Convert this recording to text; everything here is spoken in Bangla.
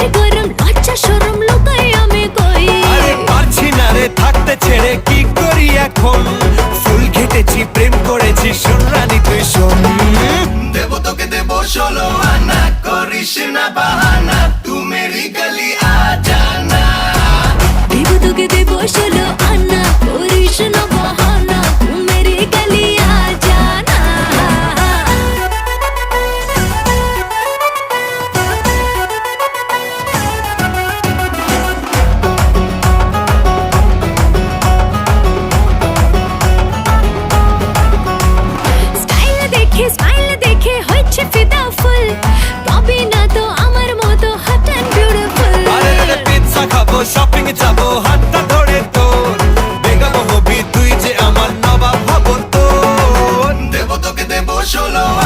করছে গরম লজ্জা লুকাই আমি কই। আরে পারছি না রে থাকতে ছেড়ে কি করি এখন? ফুল ঘেটেছি প্রেম করেছি শুনরানি তুই শোন। দেব তোকে দেব ষোলো আনা করিস না বাহানা তুমি গলি আজানা। দেব তোকে দেব push your love.